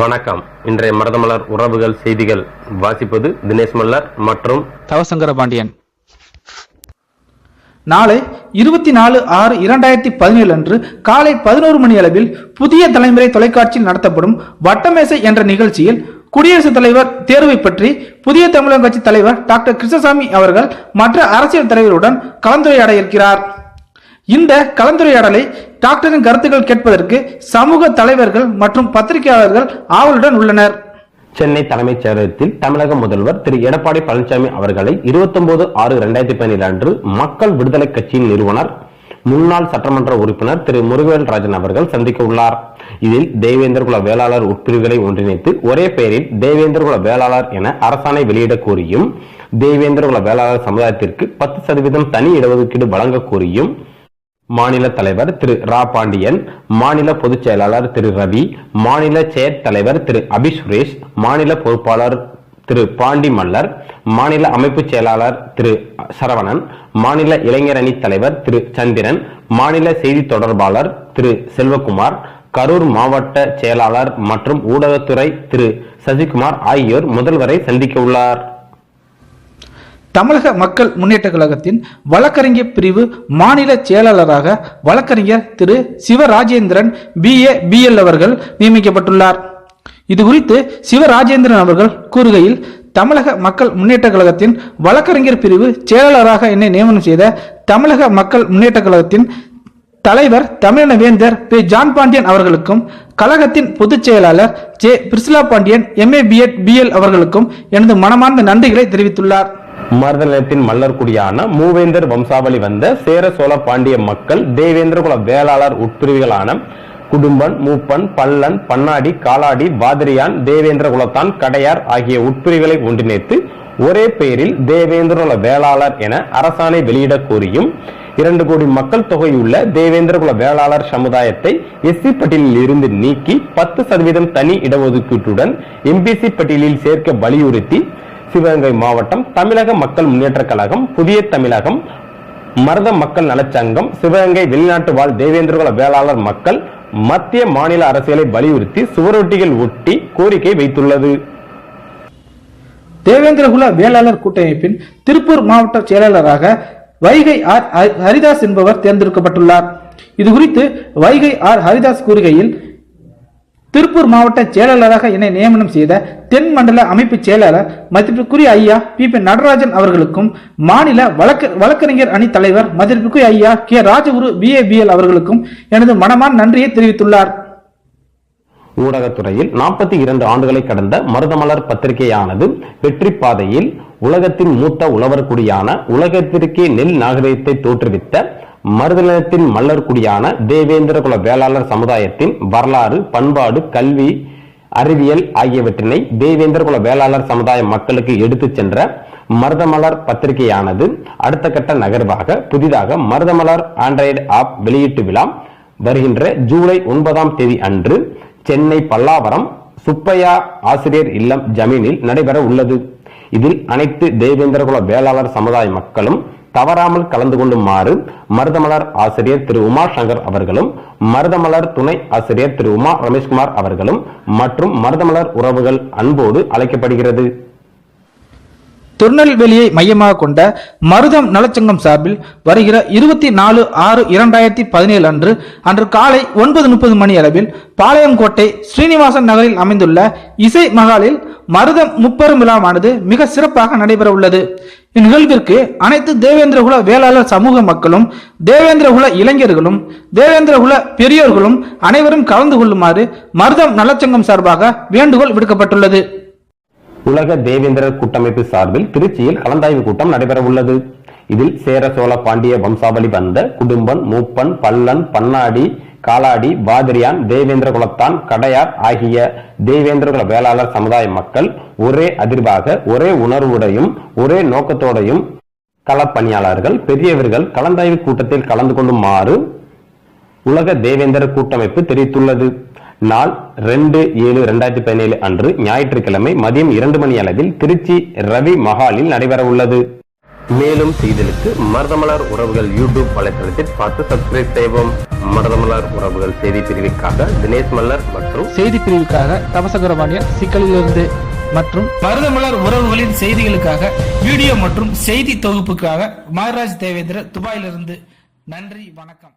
வணக்கம். இன்றைய மருதமலர் உறவுகள் செய்திகள். வாசிப்பது தினேஷ் மல்லர் மற்றும் தவசங்கர பாண்டியன் நாளை இருபத்தி நாலு ஆறு இரண்டாயிரத்தி பதினேழு அன்று காலை பதினோரு மணி அளவில் புதிய தலைமுறை தொலைக்காட்சியில் நடத்தப்படும் வட்டமேசை என்ற நிகழ்ச்சியில் குடியரசுத் தலைவர் தேர்வை பற்றி புதிய தமிழக கட்சி தலைவர் டாக்டர் கிருஷ்ணசாமி அவர்கள் மற்ற அரசியல் தலைவருடன் கலந்துரையாட இருக்கிறார் இந்த கலந்துரையாடலை டாக்டரின் கருத்துக்கள் கேட்பதற்கு சமூக தலைவர்கள் மற்றும் பத்திரிகையாளர்கள் ஆவலுடன் உள்ளனர். சென்னை தலைமைச் செயலகத்தில் தமிழக முதல்வர் திரு. எடப்பாடி பழனிசாமி அவர்களை 29 ஆறு இரண்டாயிரத்தி பதினேழு அன்று மக்கள் விடுதலை கட்சியின் நிறுவனர் முன்னாள் சட்டமன்ற உறுப்பினர் திரு. முருகவேல் ராஜன் அவர்கள் சந்திக்க உள்ளார். இதில் தேவேந்திர குல வேளாளர் உட்பிரிவுகளை ஒன்றிணைத்து ஒரே பெயரில் தேவேந்திர குல வேளாளர் என அரசாணை வெளியிட கோரியும் தேவேந்திர குல வேளாளர் சமுதாயத்திற்கு பத்து சதவீதம் தனி இடஒதுக்கீடு வழங்க கோரியும் மாநில தலைவர் திரு ரா பாண்டியன் மாநில பொதுச் செயலாளர் திரு ரவி மாநில செயற்தலைவர் திரு அபி சுரேஷ் மாநில பொறுப்பாளர் திரு பாண்டி மல்லர் மாநில அமைப்பு செயலாளர் திரு சரவணன் மாநில இளைஞரணி தலைவர் திரு சந்திரன் மாநில செய்தி தொடர்பாளர் திரு செல்வகுமார் கரூர் மாவட்ட செயலாளர் மற்றும் ஊடகத்துறை திரு சசிகுமார் ஆகியோர் முதல்வரை சந்திக்க உள்ளார் தமிழக மக்கள் முன்னேற்ற கழகத்தின் வழக்கறிஞர் பிரிவு மாநில செயலாளராக வழக்கறிஞர் திரு சிவராஜேந்திரன் பிஏ பிஎல் அவர்கள் நியமிக்கப்பட்டுள்ளார். இது குறித்து சிவராஜேந்திரன் அவர்கள் கூறுகையில் தமிழக மக்கள் முன்னேற்ற கழகத்தின் வழக்கறிஞர் பிரிவு செயலாளராக என்னை நியமனம் செய்த தமிழக மக்கள் முன்னேற்ற கழகத்தின் தலைவர் தமிழின வேந்தர் பி. ஜான் பாண்டியன் அவர்களுக்கும் கழகத்தின் பொதுச் செயலாளர் J. Priscilla Pandian M A B Ed B L அவர்களுக்கும் எனது மனமார்ந்த நன்றிகளை தெரிவித்துள்ளார். மருதநிலத்தின் மல்லர்குடியான மூவேந்தர் வம்சாவளி வந்த சேர சோழ பாண்டிய மக்கள் தேவேந்திர குல வேளாளர் உட்பிரிவுகளான குடும்பன் மூப்பன் பல்லன் பன்னாடி காலாடி பாதிரியான் தேவேந்திர குலத்தான் கடையார் ஆகிய உட்பிரிவுகளை ஒன்றிணைத்து ஒரே பெயரில் தேவேந்திர குல வேளாளர் என அரசாணை வெளியிட கோரியும் இரண்டு கோடி மக்கள் தொகையுள்ள தேவேந்திர குல வேளாளர் சமுதாயத்தை எஸ்சி பட்டியலில் இருந்து நீக்கி பத்து சதவீதம் தனி இடஒதுக்கீட்டுடன் எம்பிசி பட்டியலில் சேர்க்க வலியுறுத்தி சிவகங்கை மாவட்டம் தமிழக மக்கள் முன்னேற்ற கழகம் புதிய தமிழகம் மருத மக்கள் நலச்சங்கம் சிவகங்கை வெளிநாட்டு வாழ் தேவேந்திரகுல வேளாளர் மக்கள் மத்திய மாநில அரசியலை வலியுறுத்தி சுவரொட்டிகள் ஒட்டி கோரிக்கை வைத்துள்ளது. தேவேந்திரகுல வேளாளர் கூட்டமைப்பின் திருப்பூர் மாவட்ட செயலாளராக வைகை ஆர் ஹரிதாஸ் என்பவர் தேர்ந்தெடுக்கப்பட்டுள்ளார். இது குறித்து வைகை ஆர் ஹரிதாஸ் கூறுகையில் திருப்பூர் மாவட்ட செயலாளராக என்னை நியமனம் செய்த தென் மண்டல அமைப்பு செயலாளர் மதிப்பிற்குரிய ஐயா பி பி நடராஜன் அவர்களுக்கும் மாநில வழக்கறிஞர் அணி தலைவர் மதிப்பிற்குரிய ஐயா கே ராஜகுரு பிஏபிஎல் அவர்களுக்கும் எனது மனமான நன்றியை தெரிவித்துள்ளார். ஊடகத்துறையில் நாற்பத்தி இரண்டு ஆண்டுகளை கடந்த மருதமலர் பத்திரிகையானது வெற்றி பாதையில் உலகத்தின் மூத்த உழவர் குடியான உலகத்திற்கே நெல் நாகரிகத்தை தோற்றுவித்த மருதநிலத்தின் மல்லர்குடியான தேவேந்திர குல வேளாளர் சமுதாயத்தின் வரலாறு பண்பாடு கல்வி அறிவியல் ஆகியவற்றினை தேவேந்திர குல வேளாளர் சமுதாய மக்களுக்கு எடுத்துச் சென்ற மருதமலர் பத்திரிகையானது. அடுத்த கட்ட நகர்வாக புதிதாக மருதமலர் ஆண்ட்ராய்டு ஆப் வெளியீட்டு விழா வருகின்ற ஜூலை ஒன்பதாம் தேதி அன்று சென்னை பல்லாவரம் சுப்பையா ஆசிரியர் இல்லம் ஜமீனில் நடைபெற உள்ளது. இதில் அனைத்து தேவேந்திரகுல வேளாளர் சமுதாய மக்களும் தவறாமல் கலந்து கொள்ளுமாறு மருதமலர் ஆசிரியர் திரு உமா சங்கர் அவர்களும் மருதமலர் துணை ஆசிரியர் திரு உமா ரமேஷ்குமார் அவர்களும் மற்றும் மருதமலர் உறவுகள் அன்போடு அழைக்கப்படுகிறது. திருநெல்வேலியை மையமாக கொண்ட மருதம் நலச்சங்கம் சார்பில் வருகிற இருபத்தி நாலு ஆறு இரண்டாயிரத்தி பதினேழு அன்று அன்று காலை ஒன்பது முப்பது மணி அளவில் பாளையங்கோட்டை ஸ்ரீனிவாசன் நகரில் அமைந்துள்ள இசை மகாலில் மருதம் முப்பெரும் விழாவானது மிக சிறப்பாக நடைபெற உள்ளது இந்நிகழ்விற்கு அனைத்து தேவேந்திரகுல வேளாளர் சமூக மக்களும் தேவேந்திரகுல இளைஞர்களும் தேவேந்திரகுல பெரியோர்களும் அனைவரும் கலந்து கொள்ளுமாறு மருதம் நலச்சங்கம் சார்பாக வேண்டுகோள் விடுக்கப்பட்டுள்ளது. உலக தேவேந்திரர் கூட்டமைப்பு சார்பில் திருச்சியில் கலந்தாய்வு கூட்டம் நடைபெற உள்ளது இதில் சேர சோழ பாண்டிய வம்சாவளி வந்த குடும்பன் மூப்பன் பல்லன் பன்னாடி காலாடி பாதிரியான் தேவேந்திர குலத்தான் கடையார் ஆகிய தேவேந்திர குல வேளாளர் சமுதாய மக்கள் ஒரே அதிர்வாக ஒரே உணர்வுடையும் ஒரே நோக்கத்தோடையும் களப்பணியாளர்கள் பெரியவர்கள் கலந்தாய்வு கூட்டத்தில் கலந்து கொள்ளுமாறு உலக தேவேந்திர கூட்டமைப்பு தெரிவித்துள்ளது. நாள் ரெண்டு ஏழு இரண்டாயிரத்தி பதினேழு அன்று ஞாயிற்றுக்கிழமை மதியம் இரண்டு மணி அளவில் திருச்சி ரவி மஹாலில் நடைபெற உள்ளது மேலும் செய்திகளுக்கு மருதமலர் உறவுகள் யூடியூப் வலைத்தளத்தில் பார்த்து சப்ஸ்கிரைப் செய்வோம் மருதமலர் உறவுகள் செய்தி பிரிவுக்காக தினேஷ் மல்லர் மற்றும் செய்தி பிரிவுக்காக தவசகரபாண்டியன் சிக்கலிலிருந்து மற்றும் மருதமலர் உறவுகளின் செய்திகளுக்காக வீடியோ மற்றும் செய்தி தொகுப்புக்காக மகராஜ் தேவேந்திர துபாயிலிருந்து நன்றி வணக்கம்.